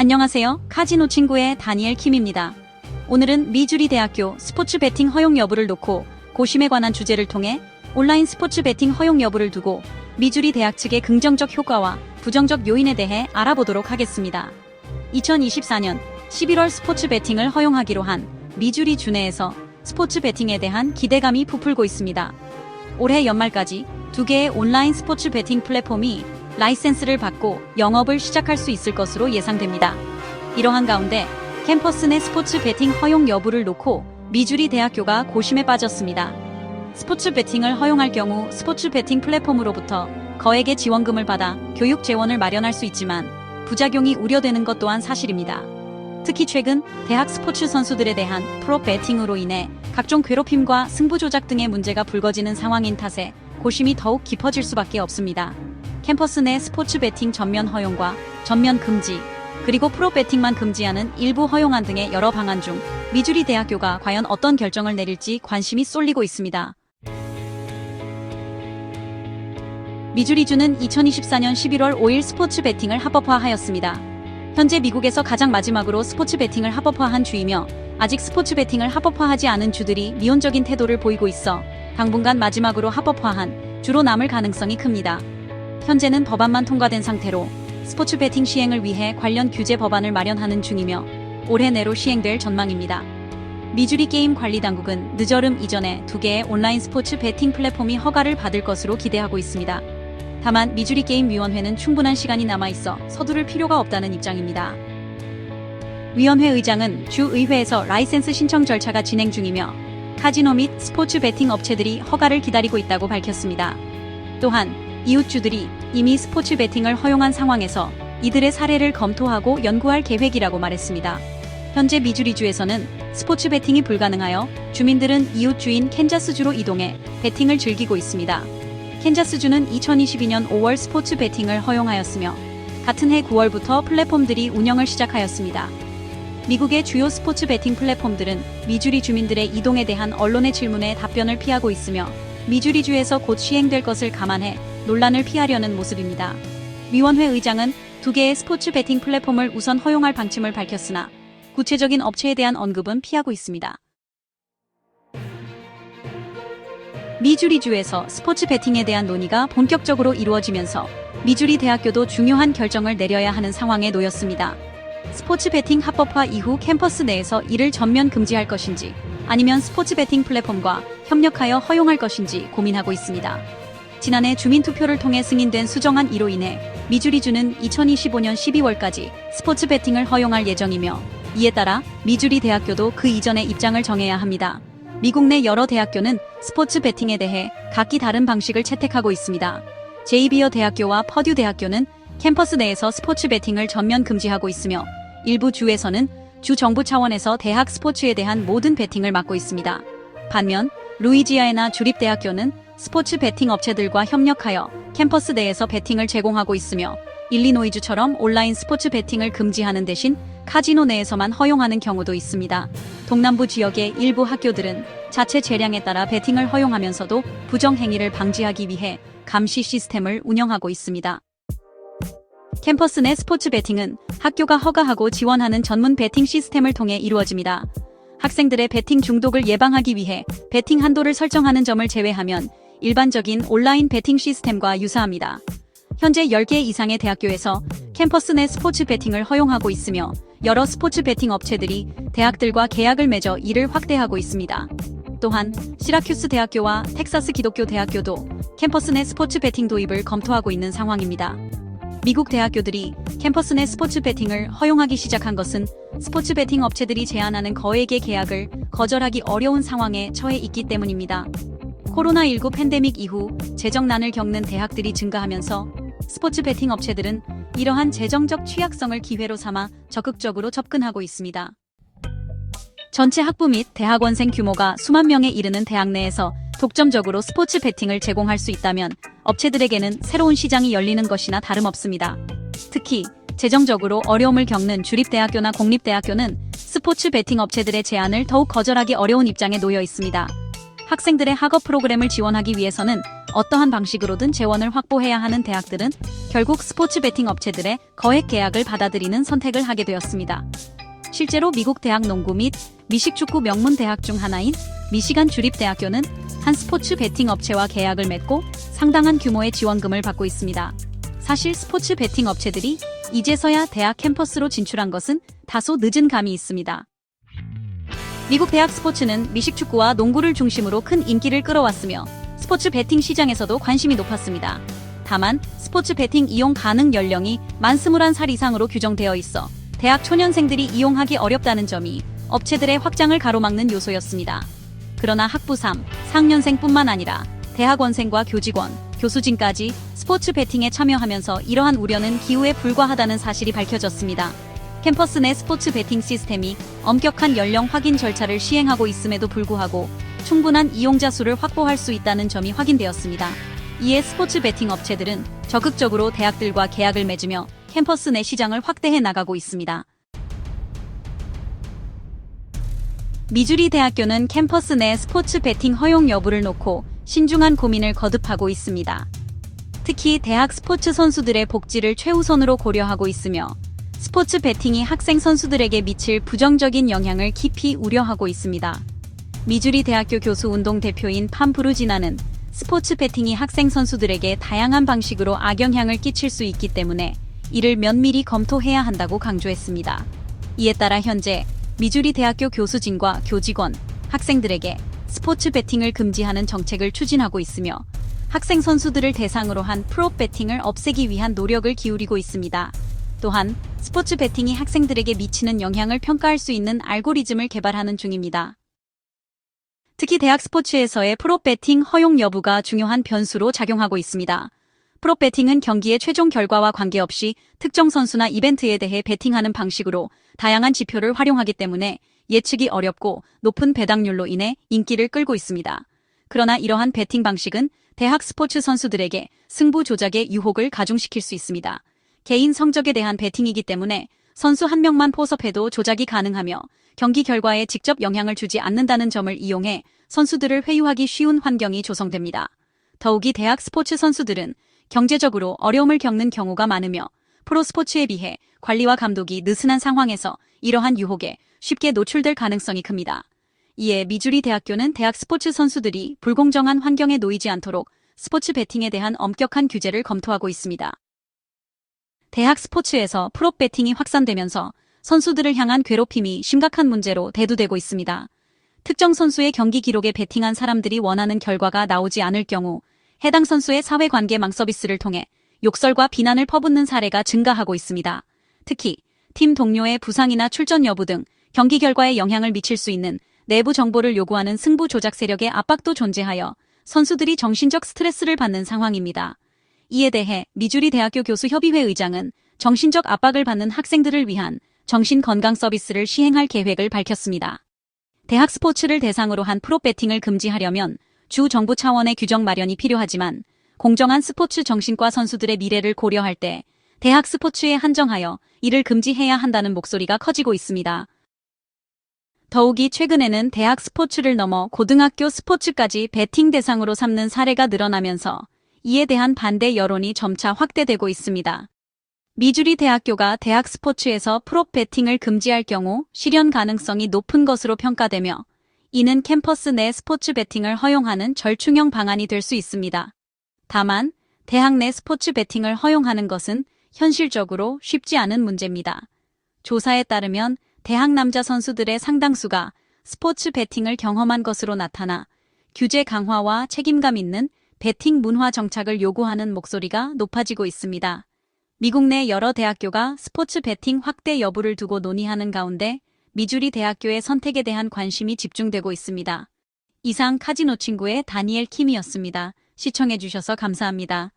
안녕하세요. 카지노 친구의 다니엘 킴입니다. 오늘은 미주리 대학교 스포츠 베팅 허용 여부를 놓고 고심에 관한 주제를 통해 온라인 스포츠 베팅 허용 여부를 두고 미주리 대학 측의 긍정적 효과와 부정적 요인에 대해 알아보도록 하겠습니다. 2024년 11월 스포츠 베팅을 허용하기로 한 미주리 주내에서 스포츠 베팅에 대한 기대감이 부풀고 있습니다. 올해 연말까지 두 개의 온라인 스포츠 베팅 플랫폼이 라이센스를 받고 영업을 시작할 수 있을 것으로 예상됩니다. 이러한 가운데 캠퍼스 내 스포츠 베팅 허용 여부를 놓고 미주리 대학교가 고심에 빠졌습니다. 스포츠 베팅을 허용할 경우 스포츠 베팅 플랫폼으로부터 거액의 지원금을 받아 교육 재원을 마련할 수 있지만 부작용이 우려되는 것 또한 사실입니다. 특히 최근 대학 스포츠 선수들에 대한 프로 베팅으로 인해 각종 괴롭힘과 승부 조작 등의 문제가 불거지는 상황인 탓에 고심이 더욱 깊어질 수밖에 없습니다. 캠퍼스 내 스포츠 베팅 전면 허용과 전면 금지, 그리고 프로 베팅만 금지하는 일부 허용안 등의 여러 방안 중 미주리 대학교가 과연 어떤 결정을 내릴지 관심이 쏠리고 있습니다. 미주리주는 2024년 11월 5일 스포츠 베팅을 합법화하였습니다. 현재 미국에서 가장 마지막으로 스포츠 베팅을 합법화한 주이며 아직 스포츠 베팅을 합법화하지 않은 주들이 미온적인 태도를 보이고 있어 당분간 마지막으로 합법화한 주로 남을 가능성이 큽니다. 현재는 법안만 통과된 상태로 스포츠 베팅 시행을 위해 관련 규제 법안을 마련하는 중이며 올해 내로 시행될 전망입니다. 미주리 게임 관리 당국은 늦어름 이전에 두 개의 온라인 스포츠 베팅 플랫폼이 허가를 받을 것으로 기대하고 있습니다. 다만 미주리 게임 위원회는 충분한 시간이 남아 있어 서두를 필요가 없다는 입장입니다. 위원회 의장은 주 의회에서 라이센스 신청 절차가 진행 중이며 카지노 및 스포츠 베팅 업체들이 허가를 기다리고 있다고 밝혔습니다. 또한 이웃주들이 이미 스포츠 베팅을 허용한 상황에서 이들의 사례를 검토하고 연구할 계획이라고 말했습니다. 현재 미주리주에서는 스포츠 베팅이 불가능하여 주민들은 이웃주인 캔자스주로 이동해 베팅을 즐기고 있습니다. 캔자스주는 2022년 5월 스포츠 베팅을 허용하였으며 같은 해 9월부터 플랫폼들이 운영을 시작하였습니다. 미국의 주요 스포츠 베팅 플랫폼들은 미주리 주민들의 이동에 대한 언론의 질문에 답변을 피하고 있으며 미주리주에서 곧 시행될 것을 감안해 논란을 피하려는 모습입니다. 위원회 의장은 두 개의 스포츠 베팅 플랫폼을 우선 허용할 방침을 밝혔으나 구체적인 업체에 대한 언급은 피하고 있습니다. 미주리주에서 스포츠 베팅에 대한 논의가 본격적으로 이루어지면서 미주리 대학교도 중요한 결정을 내려야 하는 상황에 놓였습니다. 스포츠 베팅 합법화 이후 캠퍼스 내에서 이를 전면 금지할 것인지 아니면 스포츠 베팅 플랫폼과 협력하여 허용할 것인지 고민하고 있습니다. 지난해 주민투표를 통해 승인된 수정안 이로 인해 미주리주는 2025년 12월까지 스포츠 베팅을 허용할 예정이며 이에 따라 미주리 대학교도 그 이전의 입장을 정해야 합니다. 미국 내 여러 대학교는 스포츠 베팅에 대해 각기 다른 방식을 채택하고 있습니다. 제이비어 대학교와 퍼듀 대학교는 캠퍼스 내에서 스포츠 베팅을 전면 금지하고 있으며 일부 주에서는 주 정부 차원에서 대학 스포츠에 대한 모든 베팅을 막고 있습니다. 반면 루이지아나 주립대학교는 스포츠 베팅 업체들과 협력하여 캠퍼스 내에서 베팅을 제공하고 있으며 일리노이주처럼 온라인 스포츠 베팅을 금지하는 대신 카지노 내에서만 허용하는 경우도 있습니다. 동남부 지역의 일부 학교들은 자체 재량에 따라 베팅을 허용하면서도 부정 행위를 방지하기 위해 감시 시스템을 운영하고 있습니다. 캠퍼스 내 스포츠 베팅은 학교가 허가하고 지원하는 전문 베팅 시스템을 통해 이루어집니다. 학생들의 베팅 중독을 예방하기 위해 베팅 한도를 설정하는 점을 제외하면 일반적인 온라인 베팅 시스템과 유사합니다. 현재 10개 이상의 대학교에서 캠퍼스 내 스포츠 베팅을 허용하고 있으며 여러 스포츠 베팅 업체들이 대학들과 계약을 맺어 이를 확대하고 있습니다. 또한 시라큐스 대학교와 텍사스 기독교 대학교도 캠퍼스 내 스포츠 베팅 도입을 검토하고 있는 상황입니다. 미국 대학교들이 캠퍼스 내 스포츠 베팅을 허용하기 시작한 것은 스포츠 베팅 업체들이 제안하는 거액의 계약을 거절하기 어려운 상황에 처해 있기 때문입니다. 코로나19 팬데믹 이후 재정난을 겪는 대학들이 증가하면서 스포츠 베팅 업체들은 이러한 재정적 취약성을 기회로 삼아 적극적으로 접근하고 있습니다. 전체 학부 및 대학원생 규모가 수만 명에 이르는 대학 내에서 독점적으로 스포츠 베팅을 제공할 수 있다면 업체들에게는 새로운 시장이 열리는 것이나 다름없습니다. 특히 재정적으로 어려움을 겪는 주립대학교나 공립대학교는 스포츠 베팅 업체들의 제안을 더욱 거절하기 어려운 입장에 놓여 있습니다. 학생들의 학업 프로그램을 지원하기 위해서는 어떠한 방식으로든 재원을 확보해야 하는 대학들은 결국 스포츠 베팅 업체들의 거액 계약을 받아들이는 선택을 하게 되었습니다. 실제로 미국 대학 농구 및 미식축구 명문 대학 중 하나인 미시간 주립대학교는 한 스포츠 베팅 업체와 계약을 맺고 상당한 규모의 지원금을 받고 있습니다. 사실 스포츠 베팅 업체들이 이제서야 대학 캠퍼스로 진출한 것은 다소 늦은 감이 있습니다. 미국 대학 스포츠는 미식축구와 농구를 중심으로 큰 인기를 끌어왔으며 스포츠 베팅 시장에서도 관심이 높았습니다. 다만 스포츠 베팅 이용 가능 연령이 만 21살 이상으로 규정되어 있어 대학 초년생들이 이용하기 어렵다는 점이 업체들의 확장을 가로막는 요소였습니다. 그러나 학부 3, 4학년생뿐만 아니라 대학원생과 교직원, 교수진까지 스포츠 베팅에 참여하면서 이러한 우려는 기우에 불과하다는 사실이 밝혀졌습니다. 캠퍼스 내 스포츠 베팅 시스템이 엄격한 연령 확인 절차를 시행하고 있음에도 불구하고 충분한 이용자 수를 확보할 수 있다는 점이 확인되었습니다. 이에 스포츠 베팅 업체들은 적극적으로 대학들과 계약을 맺으며 캠퍼스 내 시장을 확대해 나가고 있습니다. 미주리 대학교는 캠퍼스 내 스포츠 베팅 허용 여부를 놓고 신중한 고민을 거듭하고 있습니다. 특히 대학 스포츠 선수들의 복지를 최우선으로 고려하고 있으며 스포츠 베팅이 학생 선수들에게 미칠 부정적인 영향을 깊이 우려하고 있습니다. 미주리 대학교 교수 운동 대표인 팜프루지나는 스포츠 베팅이 학생 선수들에게 다양한 방식으로 악영향을 끼칠 수 있기 때문에 이를 면밀히 검토해야 한다고 강조했습니다. 이에 따라 현재 미주리 대학교 교수진과 교직원, 학생들에게 스포츠 베팅을 금지하는 정책을 추진하고 있으며 학생 선수들을 대상으로 한 프로 베팅을 없애기 위한 노력을 기울이고 있습니다. 또한 스포츠 베팅이 학생들에게 미치는 영향을 평가할 수 있는 알고리즘을 개발하는 중입니다. 특히 대학 스포츠에서의 프로 베팅 허용 여부가 중요한 변수로 작용하고 있습니다. 프로 베팅은 경기의 최종 결과와 관계없이 특정 선수나 이벤트에 대해 베팅하는 방식으로 다양한 지표를 활용하기 때문에 예측이 어렵고 높은 배당률로 인해 인기를 끌고 있습니다. 그러나 이러한 베팅 방식은 대학 스포츠 선수들에게 승부 조작의 유혹을 가중시킬 수 있습니다. 개인 성적에 대한 베팅이기 때문에 선수 한 명만 포섭해도 조작이 가능하며 경기 결과에 직접 영향을 주지 않는다는 점을 이용해 선수들을 회유하기 쉬운 환경이 조성됩니다. 더욱이 대학 스포츠 선수들은 경제적으로 어려움을 겪는 경우가 많으며 프로 스포츠에 비해 관리와 감독이 느슨한 상황에서 이러한 유혹에 쉽게 노출될 가능성이 큽니다. 이에 미주리 대학교는 대학 스포츠 선수들이 불공정한 환경에 놓이지 않도록 스포츠 베팅에 대한 엄격한 규제를 검토하고 있습니다. 대학 스포츠에서 프로 베팅이 확산되면서 선수들을 향한 괴롭힘이 심각한 문제로 대두되고 있습니다. 특정 선수의 경기 기록에 베팅한 사람들이 원하는 결과가 나오지 않을 경우 해당 선수의 사회관계 망 서비스를 통해 욕설과 비난을 퍼붓는 사례가 증가하고 있습니다. 특히 팀 동료의 부상이나 출전 여부 등 경기 결과에 영향을 미칠 수 있는 내부 정보를 요구하는 승부 조작 세력의 압박도 존재하여 선수들이 정신적 스트레스를 받는 상황입니다. 이에 대해 미주리 대학교 교수협의회 의장은 정신적 압박을 받는 학생들을 위한 정신 건강 서비스를 시행할 계획을 밝혔습니다. 대학 스포츠를 대상으로 한 프로 배팅을 금지하려면 주 정부 차원의 규정 마련이 필요하지만 공정한 스포츠 정신과 선수들의 미래를 고려할 때 대학 스포츠에 한정하여 이를 금지해야 한다는 목소리가 커지고 있습니다. 더욱이 최근에는 대학 스포츠를 넘어 고등학교 스포츠까지 베팅 대상으로 삼는 사례가 늘어나면서 이에 대한 반대 여론이 점차 확대되고 있습니다. 미주리 대학교가 대학 스포츠에서 프로 베팅을 금지할 경우 실현 가능성이 높은 것으로 평가되며 이는 캠퍼스 내 스포츠 베팅을 허용하는 절충형 방안이 될 수 있습니다. 다만 대학 내 스포츠 베팅을 허용하는 것은 현실적으로 쉽지 않은 문제입니다. 조사에 따르면 대학 남자 선수들의 상당수가 스포츠 베팅을 경험한 것으로 나타나 규제 강화와 책임감 있는 베팅 문화 정착을 요구하는 목소리가 높아지고 있습니다. 미국 내 여러 대학교가 스포츠 베팅 확대 여부를 두고 논의하는 가운데 미주리 대학교의 선택에 대한 관심이 집중되고 있습니다. 이상 카지노 친구의 다니엘 킴이었습니다. 시청해주셔서 감사합니다.